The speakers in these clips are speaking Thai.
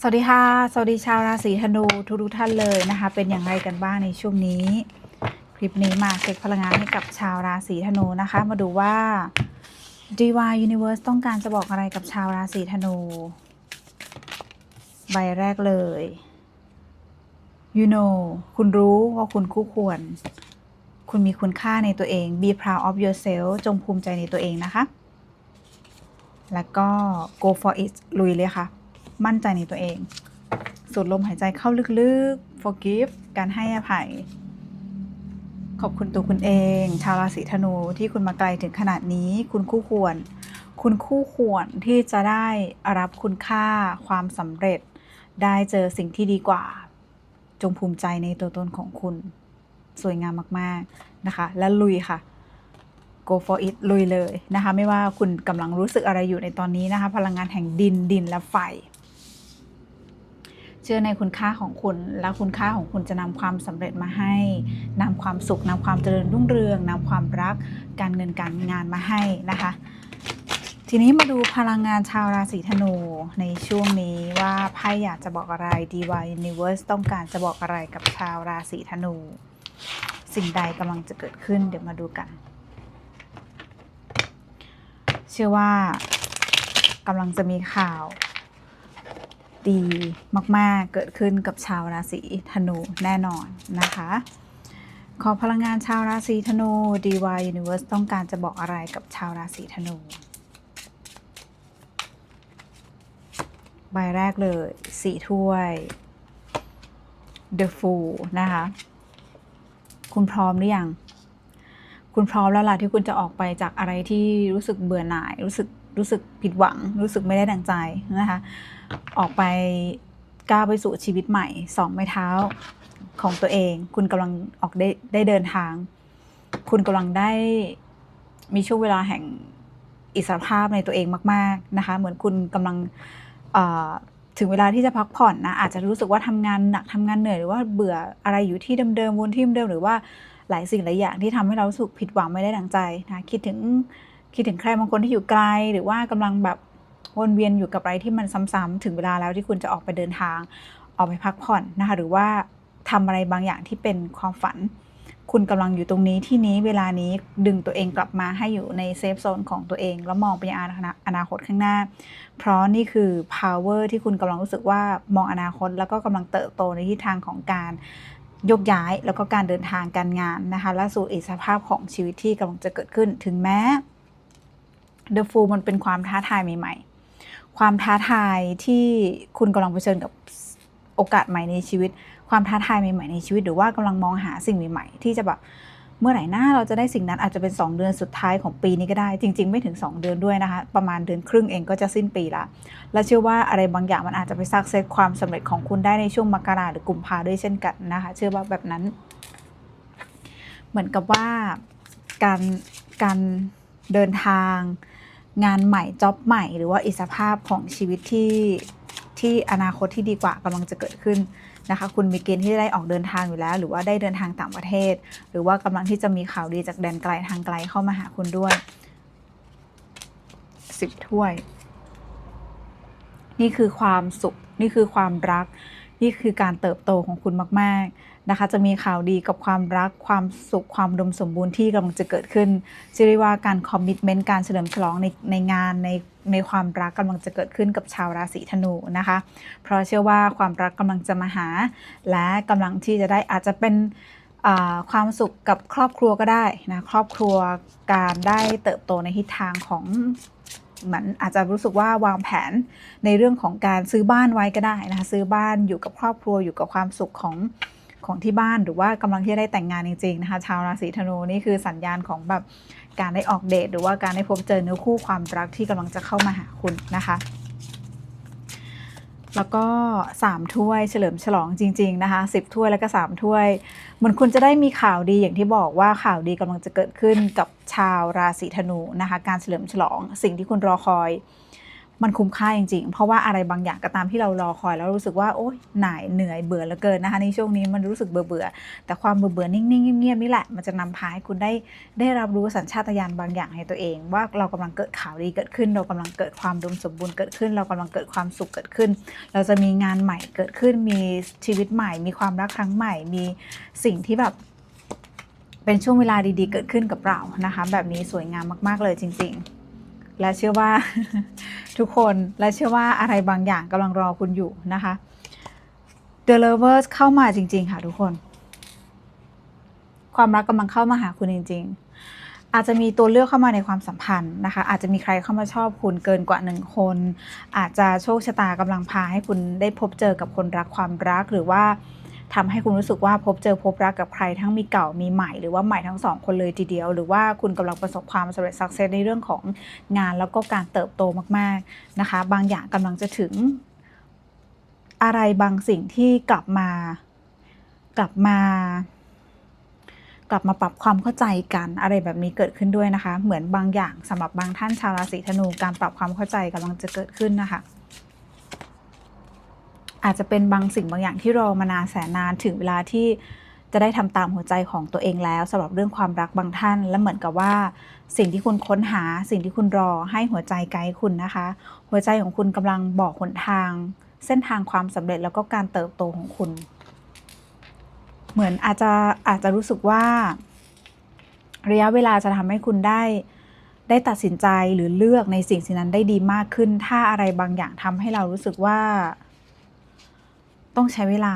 สวัสดีค่ะ สวัสดีชาวราศีธนูทุกทุกท่านเลยนะคะ เป็นอย่างไรกันบ้างในช่วงนี้ คลิปนี้มาเช็คพลังงานให้กับชาวราศีธนูนะคะ มาดูว่า DY Universe ต้องการจะบอกอะไรกับชาวราศีธนู ใบแรกเลย you know คุณรู้ว่าคุณคู่ควร คุณมีคุณค่าในตัวเอง be proud of yourself จงภูมิใจในตัวเองนะคะ แล้วก็ go for it ลุยเลยค่ะ มั่นใจในตัวเอง สูดลมหายใจเข้าลึกๆ forgive การให้อภัย ขอบคุณตัวคุณเอง ชาวราศีธนูที่คุณมาไกลถึงขนาดนี้ คุณคู่ควร คุณคู่ควรที่จะได้รับคุณค่าความสำเร็จ ได้เจอสิ่งที่ดีกว่า จงภูมิใจในตัวตนของคุณ สวยงามมากๆนะคะ และลุยค่ะ go for it ลุยเลยนะคะ ไม่ว่าคุณกำลังรู้สึกอะไรอยู่ในตอนนี้นะคะ พลังงานแห่งดินดินและไฟ ชื่อในคุณค่าของคุณ และคุณค่าของคุณจะนำความสำเร็จมาให้นำความสุขนำความเจริญรุ่งเรืองนำความรัก การเงินการงานมาให้นะคะ ทีนี้มาดูพลังงานชาวราศีธนูในช่วงนี้ว่าไพ่อยากจะบอกอะไร DY Universe ต้องการจะบอกอะไรกับชาวราศีธนู สิ่งใดกำลังจะเกิดขึ้นเดี๋ยวมาดูกัน เชื่อว่ากำลังจะมีข่าว ดีมากๆ เกิดขึ้นกับชาวราศีธนูแน่นอนนะคะ ขอพลังงานชาวราศีธนู DY Universe ต้องการจะบอกอะไรกับชาวราศีธนู ใบแรกเลยสี่ถ้วย The Fool นะคะ คุณพร้อมหรือยัง คุณพร้อมแล้วล่ะที่คุณจะออกไปจากอะไรที่รู้สึกเบื่อหน่าย รู้สึกรู้สึกผิดหวัง รู้สึกไม่ได้ดังใจนะคะ ออกไปก้าวไปสู่ชีวิตใหม่สองไม้เท้าของตัวเอง คุณกำลังออกได้ได้เดินทาง คุณกำลังได้มีช่วงเวลาแห่งอิสรภาพในตัวเองมาก ๆนะคะ เหมือนคุณกำลังถึงเวลาที่จะพักผ่อนนะอาจจะรู้สึกว่าทำงานหนักทำงานเหนื่อยหรือว่าเบื่ออะไรอยู่ที่เดิมๆวนที่เดิมหรือว่าหลายสิ่งหลายอย่างที่ทำให้เราสึกผิดหวังไม่ได้ดังใจนะคิดถึงคิดถึงใครบางคนที่อยู่ไกล หรือว่ากำลังแบบ วนเวียนอยู่กับอะไรที่มันซ้ำๆถึงเวลาแล้วที่คุณจะออกไปเดินทาง ออกไปพักผ่อนนะคะ หรือว่าทำอะไรบางอย่างที่เป็นความฝัน คุณกำลังอยู่ตรงนี้ที่นี้เวลานี้ดึงตัวเองกลับมาให้อยู่ในเซฟโซนของตัวเอง แล้วมองไปยังอนาคตข้างหน้า เพราะนี่คือ power ที่คุณกำลังรู้สึกว่ามองอนาคต แล้วก็กำลังเติบโตในทิศทางของการยกย้ายแล้วก็การเดินทางการงานนะคะและสู่อิสภาพของชีวิตที่กำลังจะเกิดขึ้นถึงแม้ The Fool มันเป็นความท้าทายใหม่ ๆ ความท้าทายที่คุณกำลังเผชิญกับโอกาสใหม่ในชีวิต ความท้าทายใหม่ๆในชีวิต หรือว่ากำลังมองหาสิ่งใหม่ๆ ที่จะแบบเมื่อไหร่หน้าเราจะได้สิ่งนั้นอาจจะเป็น 2 เดือนสุดท้ายของปีนี้ก็ได้ จริง ๆ ไม่ถึง 2 เดือนด้วยนะคะ ประมาณเดือนครึ่งเองก็จะสิ้นปีละและเชื่อว่าอะไรบางอย่างมันอาจจะไปซักเซตความสำเร็จของคุณได้ในช่วงมกราหรือกุมภาด้วยเช่นกันนะคะ เชื่อว่าแบบนั้น เหมือนกับว่าการการเดินทาง งานใหม่จ็อบใหม่หรือว่าอิสรภาพของชีวิตที่ที่อนาคตที่ดีกว่ากำลังจะเกิดขึ้นนะคะ คุณมีเกณฑ์ที่ได้ออกเดินทางอยู่แล้ว หรือว่าได้เดินทางต่างประเทศ หรือว่ากำลังที่จะมีข่าวดีจากแดนไกลทางไกลเข้ามาหาคุณด้วยสิบถ้วย นี่คือความสุข นี่คือความรัก นี่คือการเติบโตของคุณมาก ๆนะคะ จะมีข่าวดีกับความรักความสุขความดมสมบูรณ์ที่กำลังจะเกิดขึ้นชื่อได้ว่าการคอมมิชเมนต์การเฉลิมฉลองในในงานในในความรักกำลังจะเกิดขึ้นกับชาวราศีธนูนะคะ เพราะเชื่อว่าความรักกำลังจะมาหา และกำลังที่จะได้อาจจะเป็นอ่าความสุขกับครอบครัวก็ได้นะครอบครัวการได้เติบโตในทิศทางของ เหมือนอาจจะรู้สึกว่าวางแผนในเรื่องของการซื้อบ้านไว้ก็ได้นะคะซื้อบ้านอยู่กับครอบครัวอยู่กับความสุขของของที่บ้านหรือว่ากำลังที่จะได้แต่งงานจริงๆนะคะชาวราศีธนูนี่คือสัญญาณของแบบการได้ออกเดทหรือว่าการได้พบเจอเนื้อคู่ความรักที่กำลังจะเข้ามาหาคุณนะคะ แล้วก็ 3 ถ้วยเฉลิมฉลองจริง ๆ นะคะ 10 ถ้วยแล้วก็ 3 ถ้วยเหมือนคุณจะได้มีข่าวดีอย่างที่บอกว่าข่าวดีกำลังจะเกิดขึ้นกับชาวราศีธนูนะคะ การเฉลิมฉลองสิ่งที่คุณรอคอย มันคุ้มค่าจริงๆ เพราะว่าอะไรบางอย่างก็ตามที่เรารอคอยแล้วรู้สึกว่าโอ๊ยหน่ายเหนื่อยเบื่อเหลือเกินนะคะในช่วงนี้มันรู้สึกเบื่อเบื่อๆแต่ความเบื่อเบื่อๆนิ่งๆเงียบๆนี่แหละมันจะนำพาให้คุณได้ได้รับรู้สัญชาตญาณบางอย่างให้ตัวเอง ว่าเรากำลังเกิดข่าวดีเกิดขึ้น เรากำลังเกิดความอุดมสมบูรณ์เกิดขึ้น เรากำลังเกิดความสุขเกิดขึ้น เราจะมีงานใหม่เกิดขึ้น มีชีวิตใหม่ มีความรักครั้งใหม่ มีสิ่งที่แบบเป็นช่วงเวลาดีๆ เกิดขึ้นกับเรานะคะ แบบนี้สวยงามมาก ๆเลยจริง ๆ และเชื่อว่า ทุกคนและเชื่อว่าอะไรบางอย่างกำลังรอคุณอยู่นะคะ The Lovers เข้ามาจริง ๆ ค่ะทุกคน ความรักกำลังเข้ามาหาคุณจริง ๆ อาจจะมีตัวเลือกเข้ามาในความสัมพันธ์นะคะ อาจจะมีใครเข้ามาชอบคุณเกินกว่าหนึ่งคน อาจจะโชคชะตากำลังพาให้คุณได้พบเจอกับคนรักความรักหรือว่า ทำให้คุณรู้สึกว่าพบเจอพบรักกับใครทั้งมีเก่ามีใหม่หรือว่าใหม่ทั้งสองคนเลยทีเดียว หรือว่าคุณกำลังประสบความสำเร็จสักเซสในเรื่องของงานแล้วก็การเติบโตมากๆนะคะ บางอย่างกำลังจะถึง อะไรบางสิ่งที่กลับมา กลับมากลับมาปรับความเข้าใจกันอะไรแบบนี้เกิดขึ้นด้วยนะคะ เหมือนบางอย่างสำหรับบางท่านชาวราศีธนูการปรับความเข้าใจกำลังจะเกิดขึ้นนะคะ อาจจะเป็นบางสิ่งบางอย่างที่รอมานานแสนนานถึงเวลาที่จะได้ทำตามหัวใจของตัวเองแล้วสำหรับเรื่องความรักบางท่าน และเหมือนกับว่า สิ่งที่คุณค้นหา สิ่งที่คุณรอให้หัวใจไกด์คุณนะคะ หัวใจของคุณกำลังบอกหนทาง เส้นทางความสำเร็จแล้วก็การเติบโตของคุณ เหมือนอาจจะอาจจะรู้สึกว่า ระยะเวลาจะทำให้คุณได้ ได้ตัดสินใจหรือเลือกในสิ่งสิ่งนั้นได้ดีมากขึ้น ถ้าอะไรบางอย่างทำให้เรารู้สึกว่า ต้องใช้เวลา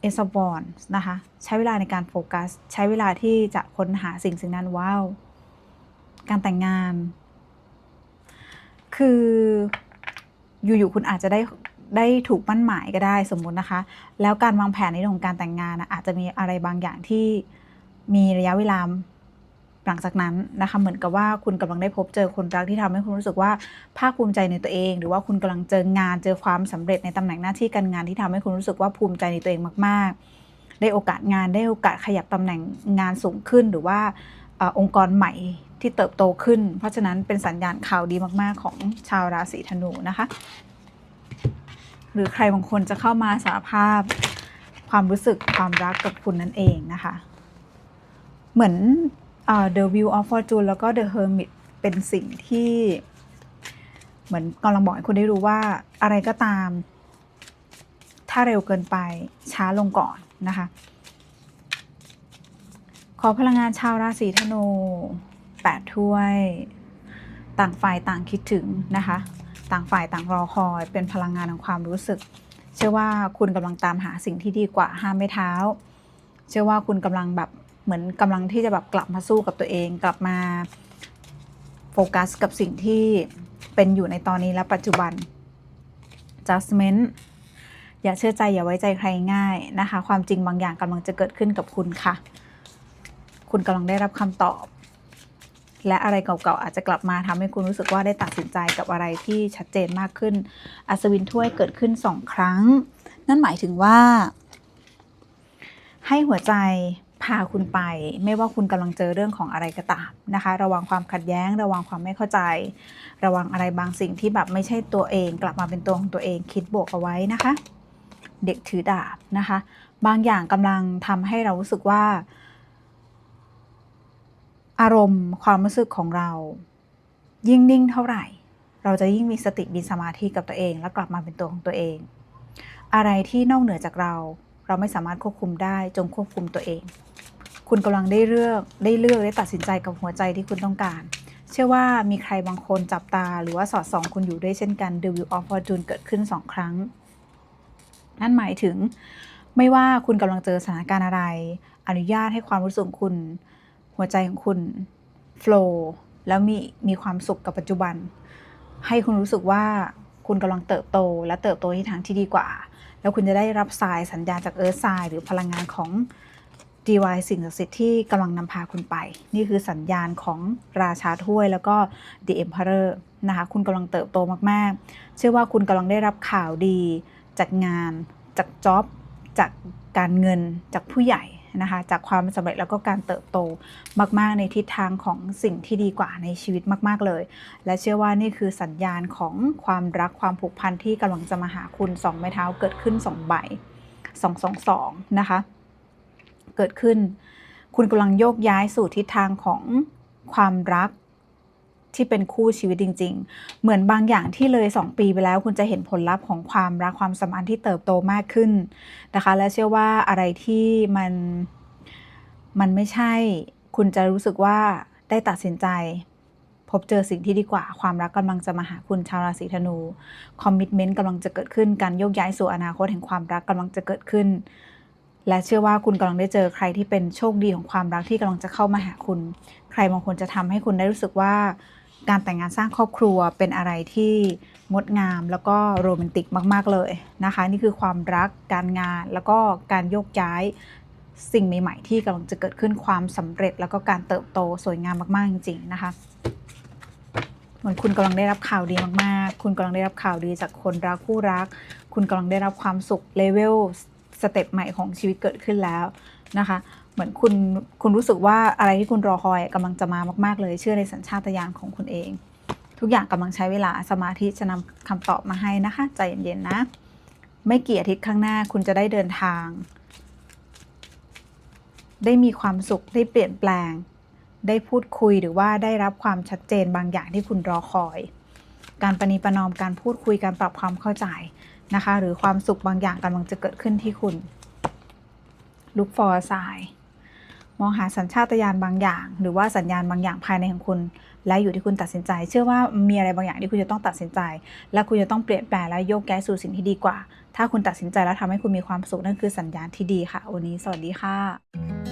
เอสบอนนะคะใช้เวลาในการโฟกัส ใช้เวลาที่จะค้นหาสิ่งสิ่งนั้นว้าว การแต่งงาน คืออยู่ๆคุณอาจจะได้ได้ถูกมั่นหมายก็ได้สมมุตินะคะ แล้วการวางแผนในเรื่องของการแต่งงานนะอาจจะมีอะไรบางอย่างที่มีระยะเวลา หลังจากนั้นนะคะเหมือนกับว่าคุณกำลังได้พบเจอคนรักที่ทำให้คุณรู้สึกว่าภาคภูมิใจในตัวเอง หรือว่าคุณกำลังเจองานเจอความสำเร็จในตำแหน่งหน้าที่การงานที่ทำให้คุณรู้สึกว่าภูมิใจในตัวเองมากๆ ได้โอกาสงานได้โอกาสขยับตำแหน่งงานสูงขึ้น หรือว่าอองค์กรใหม่ที่เติบโตขึ้น เพราะฉะนั้นเป็นสัญญาณข่าวดีมาก ๆ ของชาวราศีธนูนะคะ หรือใครบางคนจะเข้ามาสารภาพความรู้สึกความรักกับคุณนั่นเองนะคะ เหมือน The View of Fortune แล้วก็ The Hermit เป็นสิ่งที่เหมือนกำลังบอกให้คุณได้รู้ว่าอะไรก็ตาม ถ้าเร็วเกินไปช้าลงก่อนนะคะ ขอพลังงานชาวราศีธนูแปดถ้วย ต่างฝ่ายต่างคิดถึงนะคะ ต่างฝ่ายต่างรอคอยเป็นพลังงานของความรู้สึก เชื่อว่าคุณกำลังตามหาสิ่งที่ดีกว่าห้ามไม่เท้า เชื่อว่าคุณกำลังแบบ เหมือนกำลังที่จะแบบกลับมาสู้กับตัวเอง กลับมาโฟกัสกับสิ่งที่เป็นอยู่ในตอนนี้และปัจจุบัน judgment อย่าเชื่อใจอย่าไว้ใจใครง่ายนะคะ ความจริงบางอย่างกำลังจะเกิดขึ้นกับคุณค่ะ คุณกำลังได้รับคำตอบ และอะไรเก่าๆอาจจะกลับมาทำให้คุณรู้สึกว่าได้ตัดสินใจกับอะไรที่ชัดเจนมากขึ้น อัศวินถ้วยเกิดขึ้นสองครั้ง นั่นหมายถึงว่า ให้หัวใจ พาคุณไป ไม่ว่าคุณกำลังเจอเรื่องของอะไรก็ตามนะคะ ระวังความขัดแย้ง ระวังความไม่เข้าใจ ระวังอะไรบางสิ่งที่แบบไม่ใช่ตัวเอง กลับมาเป็นตัวของตัวเองคิดบวกเอาไว้นะคะ เด็กถือดาบนะคะ บางอย่างกำลังทำให้เรารู้สึกว่า อารมณ์ความรู้สึกของเรา ยิ่งนิ่งเท่าไหร่ เราจะยิ่งมีสติมีสมาธิกับตัวเอง และกลับมาเป็นตัวของตัวเอง อะไรที่นอกเหนือจากเรา เราไม่สามารถควบคุมได้จงควบคุมตัวเอง คุณกำลังได้เลือกได้เลือกได้ตัดสินใจกับหัวใจที่คุณต้องการ เชื่อว่ามีใครบางคนจับตาหรือว่าสอดส่องคุณอยู่ด้วยเช่นกัน The Wheel of Fortune เกิดขึ้นสองครั้ง นั่นหมายถึงไม่ว่าคุณกำลังเจอสถานการณ์อะไร อนุญาตให้ความรู้สึกคุณ หัวใจของคุณโฟล์แล้วมีมีความสุขกับปัจจุบัน ให้คุณรู้สึกว่าคุณกำลังเติบโตและเติบโตที่ทางที่ดีกว่า แล้วคุณจะได้รับสายสัญญาณจากเอิร์ธไซหรือพลังงานของ DY สิ่งศักดิ์สิทธิ์ที่กำลังนำพาคุณไป นี่คือสัญญาณของราชาถ้วยแล้วก็ The Emperor นะคะคุณกำลังเติบโตมากๆ เชื่อว่าคุณกำลังได้รับข่าวดีจากงาน จากจ็อบ จากการเงินจากผู้ใหญ่ นะคะจากความสำเร็จแล้วก็การเติบโตมากๆ ในทิศทางของสิ่งที่ดีกว่าในชีวิตมาก ๆเลย และเชื่อว่านี่คือสัญญาณของความรักความผูกพันที่กำลังจะมาหาคุณสองไม้เท้าเกิดขึ้นสองใบสองสองสองนะคะเกิดขึ้น คุณกำลังโยกย้ายสู่ทิศทางของความรัก ที่เป็นคู่ชีวิตจริง ๆ เหมือนบางอย่างที่เลย 2 ปีไปแล้ว คุณจะเห็นผลลัพธ์ของความรักความสัมพันธ์ที่เติบโตมากขึ้นนะคะ และเชื่อว่าอะไรที่มันมันไม่ใช่ คุณจะรู้สึกว่าได้ตัดสินใจ พบเจอสิ่งที่ดีกว่า ความรักกำลังจะมาหาคุณชาวราศีธนู คอมมิชเมนต์กำลังจะเกิดขึ้น การโยกย้ายสู่อนาคตแห่งความรักกำลังจะเกิดขึ้น และเชื่อว่าคุณกำลังได้เจอใครที่เป็นโชคดีของความรักที่กำลังจะเข้ามาหาคุณ ใครบางคนจะทำให้คุณได้รู้สึกว่า การแต่งงานสร้างครอบครัวเป็นอะไรที่งดงามแล้วก็โรแมนติกมาก ๆ เลยนะคะ นี่คือความรักการงานแล้วก็การโยกย้ายสิ่งใหม่ ๆ ที่กำลังจะเกิดขึ้นความสำเร็จ แล้วก็การเติบโตสวยงามมาก ๆ จริง ๆ นะคะเหมือนคุณกำลังได้รับข่าวดีมาก ๆ คุณกำลังได้รับข่าวดีจากคนรักคู่รัก คุณกำลังได้รับความสุขเลเวลสเต็ปใหม่ของชีวิตเกิดขึ้นแล้วนะคะ มือนคุณคุณรู้สึกว่าอะไรที่คุณรอคอยกำลังจะมามาก ๆ เลย เชื่อในสัญชาตญาณของคุณเอง ทุกอย่างกำลังใช้เวลาสมาธิจะนำคำตอบมาให้นะคะ ใจเย็นๆนะ ไม่กี่อาทิตย์ข้างหน้าคุณจะได้เดินทาง ได้มีความสุขได้เปลี่ยนแปลง ได้พูดคุยหรือว่าได้รับความชัดเจนบางอย่างที่คุณรอคอย การประนีประนอมการพูดคุยการปรับความเข้าใจนะคะ หรือความสุขบางอย่างกำลังจะเกิดขึ้นที่คุณ look for a sign มองหาสัญชาตญาณบางอย่าง หรือว่าสัญญาณบางอย่างภายในของคุณ และอยู่ที่คุณตัดสินใจ เชื่อว่ามีอะไรบางอย่างที่คุณจะต้องตัดสินใจ และคุณจะต้องเปลี่ยนแปลงและโยกย้ายสู่สิ่งที่ดีกว่า ถ้าคุณตัดสินใจแล้วทำให้คุณมีความสุขนั่นคือสัญญาณที่ดีค่ะวันนี้สวัสดีค่ะ